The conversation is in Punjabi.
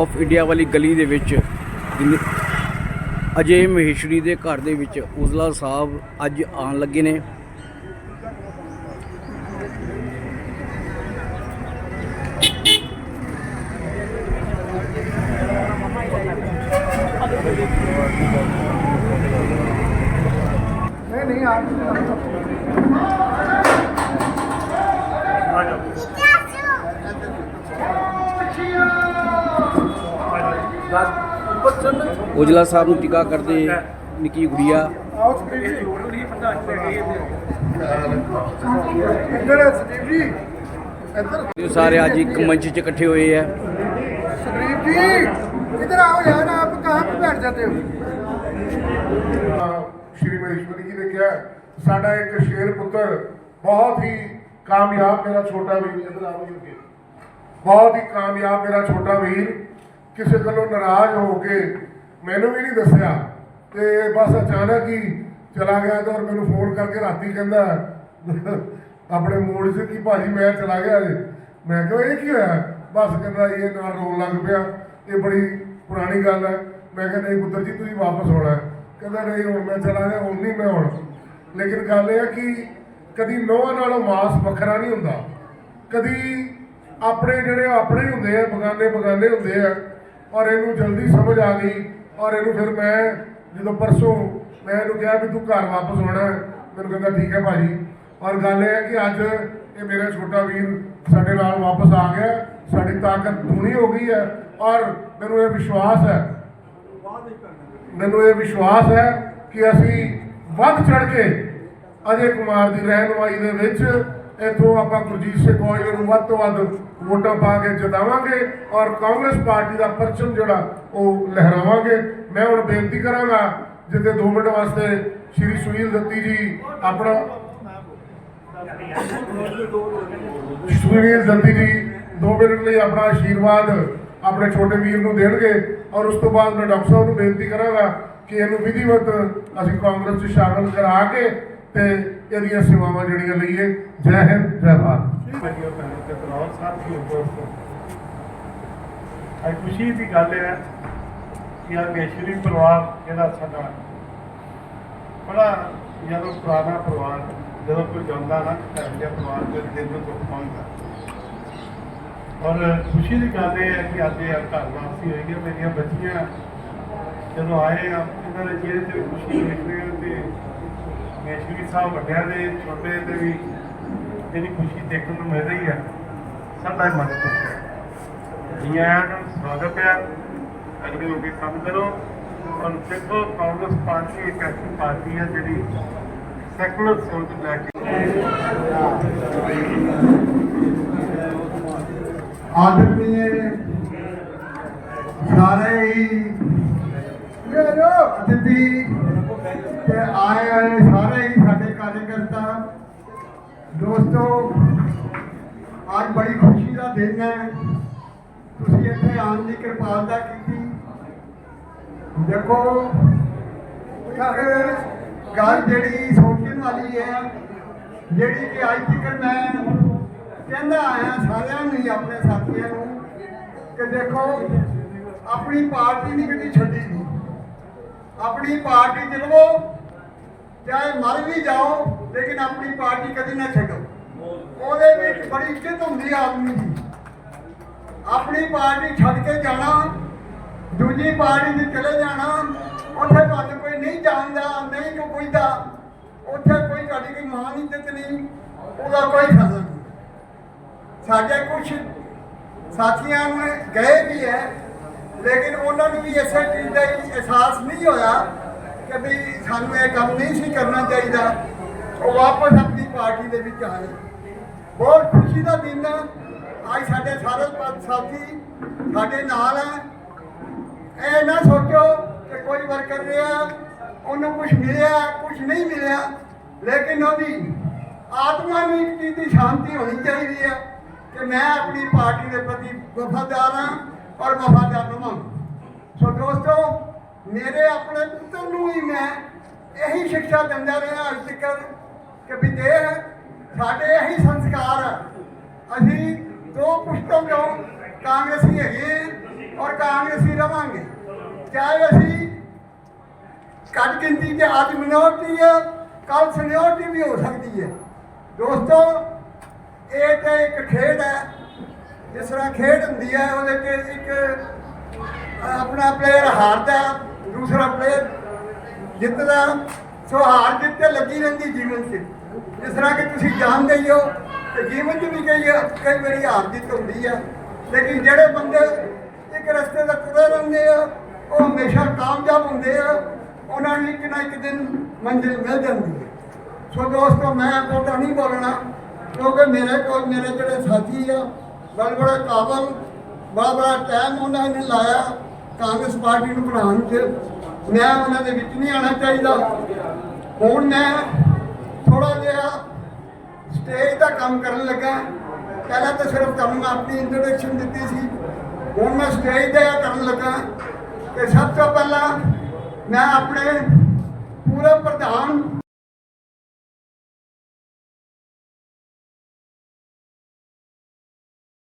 ਆਫ ਇੰਡੀਆ ਵਾਲੀ ਗਲੀ ਦੇ ਵਿੱਚ ਅਜੇ ਮਹੇਸ਼ਰੀ ਦੇ ਘਰ ਦੇ ਵਿੱਚ ਉਜ਼ਲਾ ਸਾਹਿਬ ਅੱਜ ਆਉਣ ਲੱਗੇ ਨੇ। ਨਹੀਂ ਨਹੀਂ, ਆਪ ओजला साहब निका करते निकी गुड़िया। सारे अज एक मंच च कट्ठे हुए है? श्री महेश्वरी जी ने कहा शेर पुत्र बहुत ही कामयाब मेरा छोटा वीर बहुत ही कामयाब मेरा छोटा वीर ਕਿਸੇ ਕੋਲੋਂ ਨਾਰਾਜ਼ ਹੋ ਕੇ ਮੈਨੂੰ ਵੀ ਨਹੀਂ ਦੱਸਿਆ। ਤੇ ਬਸ ਅਚਾਨਕ ਹੀ ਚਲਾ ਗਿਆ ਤੇ ਔਰ ਮੈਨੂੰ ਫੋਨ ਕਰਕੇ ਰਾਤੀ ਕਹਿੰਦਾ, ਆਪਣੇ ਮੂਡ 'ਚ ਕਿ ਭਾਜੀ ਮੈਂ ਚਲਾ ਗਿਆ ਜੀ। ਮੈਂ ਕਿਹਾ, ਇਹ ਕੀ ਹੋਇਆ? ਬਸ ਕਹਿੰਦਾ, ਇਹ ਨਾਲ ਰੋਣ ਲੱਗ ਪਿਆ। ਇਹ ਬੜੀ ਪੁਰਾਣੀ ਗੱਲ ਹੈ। ਮੈਂ ਕਿਹਾ, ਨਹੀਂ ਪੁੱਤਰ ਜੀ, ਤੁਸੀਂ ਵਾਪਸ ਆਉਣਾ ਕਹਿੰਦਾ, ਨਹੀਂ, ਹੁਣ ਮੈਂ ਚਲਾ ਗਿਆ, ਹੁਣ ਨਹੀਂ ਮੈਂ ਆਉਣਾ। ਲੇਕਿਨ ਗੱਲ ਇਹ ਹੈ ਕਿ ਕਦੀ ਨੋਹਾਂ ਨਾਲੋਂ ਮਾਸ ਵੱਖਰਾ ਨਹੀਂ ਹੁੰਦਾ। ਕਦੀ ਆਪਣੇ ਜਿਹੜੇ ਆਪਣੇ ਹੀ ਹੁੰਦੇ ਆ ਬਗਾਨੇ ਬਗਾਨੇ ਹੁੰਦੇ ਆ ਔਰ ਇਹਨੂੰ ਜਲਦੀ ਸਮਝ ਆ ਗਈ ਔਰ ਇਹਨੂੰ ਫਿਰ ਮੈਂ ਜਦੋਂ ਪਰਸੋਂ ਮੈਂ ਇਹਨੂੰ ਕਿਹਾ ਵੀ ਤੂੰ ਘਰ ਵਾਪਸ ਆਉਣਾ, ਮੈਨੂੰ ਕਹਿੰਦਾ ਠੀਕ ਹੈ ਭਾਜੀ। ਔਰ ਗੱਲ ਇਹ ਹੈ ਕਿ ਅੱਜ ਇਹ ਮੇਰਾ ਛੋਟਾ ਵੀਰ ਸਾਡੇ ਨਾਲ ਵਾਪਸ ਆ ਗਿਆ, ਸਾਡੀ ਤਾਕਤ ਦੂਣੀ ਹੋ ਗਈ ਹੈ ਔਰ ਮੈਨੂੰ ਇਹ ਵਿਸ਼ਵਾਸ ਹੈ, ਮੈਨੂੰ ਇਹ ਵਿਸ਼ਵਾਸ ਹੈ ਕਿ ਅਸੀਂ ਵੱਧ ਚੜ ਕੇ ਅਜੇ ਕੁਮਾਰ ਦੀ ਰਹਿਨੁਮਾਈ ਦੇ ਵਿੱਚ ਇੱਥੋਂ ਆਪਾਂ ਗੁਰਜੀਤ ਸਿੰਘ ਔਜਲੇ ਨੂੰ ਵੱਧ ਤੋਂ ਵੱਧ ਵੋਟਾਂ ਪਾ ਕੇ ਜਿਤਾਵਾਂਗੇ ਔਰ ਕਾਂਗਰਸ ਪਾਰਟੀ ਦਾ ਪਰਚਮ ਜਿਹੜਾ ਉਹ ਲਹਿਰਾਵਾਂਗੇ। ਮੈਂ ਹੁਣ ਬੇਨਤੀ ਕਰਾਂਗਾ ਜਿੱਤੇ 2 ਮਿੰਟ ਵਾਸਤੇ ਸ਼੍ਰੀ ਸੁਨੀਲ ਦੱਤੀ ਜੀ ਆਪਣਾ ਸੁਨੀਲ ਦੱਤੀ ਜੀ 2 ਮਿੰਟ ਲਈ ਆਪਣਾ ਆਸ਼ੀਰਵਾਦ ਆਪਣੇ ਛੋਟੇ ਵੀਰ ਨੂੰ ਦੇਣਗੇ ਔਰ ਉਸ ਤੋਂ ਬਾਅਦ ਮੈਂ ਡਾਕਟਰ ਸਾਹਿਬ ਨੂੰ ਬੇਨਤੀ ਕਰਾਂਗਾ ਕਿ ਇਹਨੂੰ ਵਿਧੀਵਤ ਅਸੀਂ ਕਾਂਗਰਸ 'ਚ ਸ਼ਾਮਲ ਕਰਾ ਕੇ ਤੇ ਇਹਦੀਆਂ ਸੇਵਾਵਾਂ ਜਿਹੜੀਆਂ ਲਈਏ ਜੈ ਹਿੰਦ, ਜੈ ਭਾਰਤ। ਅੱਜ ਖੁਸ਼ੀ ਦੀ ਗੱਲ ਹੈ ਕਿ ਆ ਗੇਸ਼ਰੀ ਪਰਿਵਾਰ ਜਿਹੜਾ ਸਾਡਾ, ਬੜਾ ਜਦੋਂ ਪੁਰਾਣਾ ਪਰਿਵਾਰ, ਜਦੋਂ ਕੋਈ ਜਾਂਦਾ ਨਾ, ਘਰ ਦੇ ਪਰਿਵਾਰ ਦੇ ਦਿਲ ਨੂੰ ਦੁੱਖ ਪਹੁੰਚਦਾ ਔਰ ਖੁਸ਼ੀ ਦੀ ਗੱਲ ਇਹ ਹੈ ਕਿ ਅੱਜ ਇਹ ਘਰ ਵਾਪਸੀ ਹੋਈ ਹੈ, ਮੇਰੀਆਂ ਬੱਚੀਆਂ ਜਦੋਂ ਆਏ ਆ, ਇਹਨਾਂ ਦੇ ਚਿਹਰੇ ਤੇ ਖੁਸ਼ੀ ਦੇਖ ਰਹੇ ਗੇਸ਼ਰੀ ਸਾਹਿਬ ਵੱਡਿਆਂ ਦੇ ਛੋਟੇ ਤੇ ਵੀ ਜਿਹੜੀ ਖੁਸ਼ੀ ਦੇਖਣ ਨੂੰ ਮਿਲ ਰਹੀ ਹੈ ਸਾਡਾ ਮਨ ਖੁਸ਼ ਹੈ। ਜੀ ਆਇਆਂ ਨੂੰ ਸਵਾਗਤ ਹੈ ਅਗਲੇ ਹੋ ਕੇ ਕੰਮ ਕਰੋ। ਔਰ ਦੇਖੋ ਕਾਂਗਰਸ ਪਾਰਟੀ ਇੱਕ ਐਸੀ ਪਾਰਟੀ ਹੈ ਜਿਹੜੀ ਸੈਕੂਲਰ ਸੋਚ ਲੈ ਕੇ ਆਦਰਣੀय ਸਾਰੇ ਹੀ ਅਤਿਥੀ ਤੇ ਆਏ ਹੋਏ ਸਾਰੇ ਹੀ ਸਾਡੇ ਕਾਰਜਕਰਤਾ। ਦੋਸਤੋ, ਅੱਜ ਬੜੀ ਖੁਸ਼ੀ ਦਾ ਦਿਨ ਹੈ। ਤੁਸੀਂ ਇੱਥੇ ਆਉਣ ਦੀ ਕਿਰਪਾਲਤਾ ਕੀਤੀ। ਦੇਖੋ ਗੱਲ ਜਿਹੜੀ ਸੋਚਣ ਵਾਲੀ ਹੈ, ਜਿਹੜੀ ਕਿ ਅੱਜ ਤੱਕ ਮੈਂ ਕਹਿੰਦਾ ਆਇਆ ਸਾਰਿਆਂ ਨੂੰ ਹੀ, ਆਪਣੇ ਸਾਥੀਆਂ ਨੂੰ, ਕਿ ਦੇਖੋ, ਆਪਣੀ ਪਾਰਟੀ ਨਹੀਂ ਕਦੀ ਛੱਡੀ। ਨਹੀਂ ਆਪਣੀ ਪਾਰਟੀ ਚ ਰਹੋ ਚਾਹੇ ਮਰ ਵੀ ਜਾਓ, ਲੇਕਿਨ ਆਪਣੀ ਪਾਰਟੀ ਕਦੇ ਨਾ ਛੱਡੋ। ਉਹਦੇ ਵਿੱਚ ਬੜੀ ਇੱਜ਼ਤ ਹੁੰਦੀ ਆ ਆਦਮੀ ਦੀ। ਆਪਣੀ ਪਾਰਟੀ ਛੱਡ ਕੇ ਜਾਣਾ, ਦੂਜੀ ਪਾਰਟੀ 'ਚ ਚਲੇ ਜਾਣਾ, ਉੱਥੇ ਤੁਹਾਨੂੰ ਕੋਈ ਨਹੀਂ ਜਾਣਦਾ, ਨਹੀਂ ਕੋਈ ਪੁੱਛਦਾ, ਉੱਥੇ ਕੋਈ ਤੁਹਾਡੀ ਕੋਈ ਮਾਂ ਨਹੀਂ ਦਿੱਤ ਨਹੀਂ, ਉਹਦਾ ਕੋਈ ਫਾਇਦਾ ਨਹੀਂ। ਸਾਡੇ ਕੁਝ ਸਾਥੀਆਂ ਨੂੰ ਗਏ ਵੀ ਹੈ, ਲੇਕਿਨ ਉਹਨਾਂ ਨੂੰ ਵੀ ਇਸੇ ਚੀਜ਼ ਦਾ ਅਹਿਸਾਸ ਨਹੀਂ ਹੋਇਆ ਕਿ ਵੀ ਸਾਨੂੰ ਇਹ ਕੰਮ ਨਹੀਂ ਸੀ ਕਰਨਾ ਚਾਹੀਦਾ, ਉਹ ਵਾਪਸ ਆਪਣੀ ਪਾਰਟੀ ਦੇ ਵਿੱਚ ਆਏ। ਬਹੁਤ ਖੁਸ਼ੀ ਦਾ ਦਿਨ ਹੈ ਅੱਜ ਸਾਡੇ ਸਾਰੇ ਸਾਥੀ ਸਾਡੇ ਨਾਲ ਹੈ ਇਹ ਨਾ ਸੋਚੋ ਕਿ ਕੋਈ ਵਰਕਰ ਰਿਹਾ, ਉਹਨੂੰ ਕੁਝ ਮਿਲਿਆ ਕੁਝ ਨਹੀਂ ਮਿਲਿਆ। ਲੇਕਿਨ ਉਹਦੀ ਆਤਮਾ ਨੂੰ ਇੱਕ ਚੀਜ਼ ਦੀ ਸ਼ਾਂਤੀ ਹੋਣੀ ਚਾਹੀਦੀ ਹੈ ਕਿ ਮੈਂ ਆਪਣੀ ਪਾਰਟੀ ਦੇ ਪ੍ਰਤੀ ਵਫਾਦਾਰ ਹਾਂ ਔਰ ਵਫਾਦਾਰ ਰਵਾਂ। ਸੋ ਦੋਸਤੋ, ਮੇਰੇ ਆਪਣੇ ਪੁੱਤਰ ਨੂੰ ਵੀ ਸਿੱਖਿਆ ਦਿੰਦਾ ਰਿਹਾ ਅੱਜ ਤੱਕ ਕਿ ਵੀ ਦੇਹ ਸਾਡੇ ਇਹੀ ਸੰਸਕਾਰ ਆ। ਅਸੀਂ ਦੋ ਪੁਸ਼ਤੋਂ ਤੋਂ ਕਾਂਗਰਸੀ ਹੈਗੇ ਔਰ ਕਾਂਗਰਸੀ ਰਵਾਂਗੇ। ਚਾਹੇ ਅਸੀਂ ਘੱਟ ਗਿਣਤੀ ਤੇ ਅੱਜ ਮਿਨੋਰਟੀ ਹੈ ਕੱਲ ਸੀਨੀਅਰਟੀ ਵੀ ਹੋ ਸਕਦੀ ਹੈ। ਦੋਸਤੋ, ਇਹ ਤਾਂ ਇੱਕ ਖੇਡ ਹੈ। ਜਿਸ ਤਰ੍ਹਾਂ ਖੇਡ ਹੁੰਦੀ ਹੈ, ਉਹਦੇ 'ਚ ਇੱਕ ਆਪਣਾ ਪਲੇਅਰ ਹਾਰਦਾ, ਦੂਸਰਾ ਪਲੇਅਰ ਜਿੱਤਦਾ। ਸੋ ਹਾਰ ਜਿੱਤ ਤੇ ਲੱਗੀ ਰਹਿੰਦੀ ਜੀਵਨ 'ਚ। ਜਿਸ ਤਰ੍ਹਾਂ ਕਿ ਤੁਸੀਂ ਜਾਣਦੇ ਹੀ ਹੋ ਕਿ ਜੀਵਨ 'ਚ ਵੀ ਕਈ ਕਈ ਵਾਰੀ ਹਾਰ ਜਿੱਤ ਹੁੰਦੀ ਹੈ ਲੇਕਿਨ ਜਿਹੜੇ ਬੰਦੇ ਇੱਕ ਰਸਤੇ ਦਾ ਤੁਰੇ ਰਹਿੰਦੇ ਆ, ਉਹ ਹਮੇਸ਼ਾ ਕਾਮਯਾਬ ਹੁੰਦੇ ਆ। ਉਹਨਾਂ ਨੂੰ ਇੱਕ ਨਾ ਇੱਕ ਦਿਨ ਮੰਜ਼ਿਲ ਮਿਲ ਜਾਂਦੀ ਹੈ ਸੋ ਦੋਸਤੋ, ਮੈਂ ਬਹੁਤਾ ਨਹੀਂ ਬੋਲਣਾ, ਕਿਉਂਕਿ ਮੇਰੇ ਕੋਲ ਮੇਰੇ ਜਿਹੜੇ ਸਾਥੀ ਆ, ਬੜਾ ਬੜਾ ਕਾਬਲ, ਬੜਾ ਬੜਾ ਟਾਈਮ ਉਹਨਾਂ ਨੇ ਲਾਇਆ ਕਾਂਗਰਸ ਪਾਰਟੀ ਨੂੰ ਬਣਾਉਣ 'ਚ। ਮੈਂ ਉਹਨਾਂ ਦੇ ਵਿੱਚ ਨਹੀਂ ਆਉਣਾ ਚਾਹੀਦਾ। ਹੁਣ ਮੈਂ ਥੋੜਾ ਜਿਹਾ ਸਟੇਜ ਦਾ ਕੰਮ ਕਰਨ ਲੱਗਾ। ਪਹਿਲਾਂ ਤਾਂ ਸਿਰਫ ਤੁਹਾਨੂੰ ਮੈਂ ਆਪਣੀ ਇੰਟਰੋਡਕਸ਼ਨ ਦਿੱਤੀ ਸੀ। ਹੁਣ ਮੈਂ ਸਟੇਜ ਦਾ ਕਰਨ ਲੱਗਾ। ਕਿ ਸਭ ਤੋਂ ਪਹਿਲਾਂ ਮੈਂ ਆਪਣੇ ਪੂਰੇ ਪ੍ਰਧਾਨ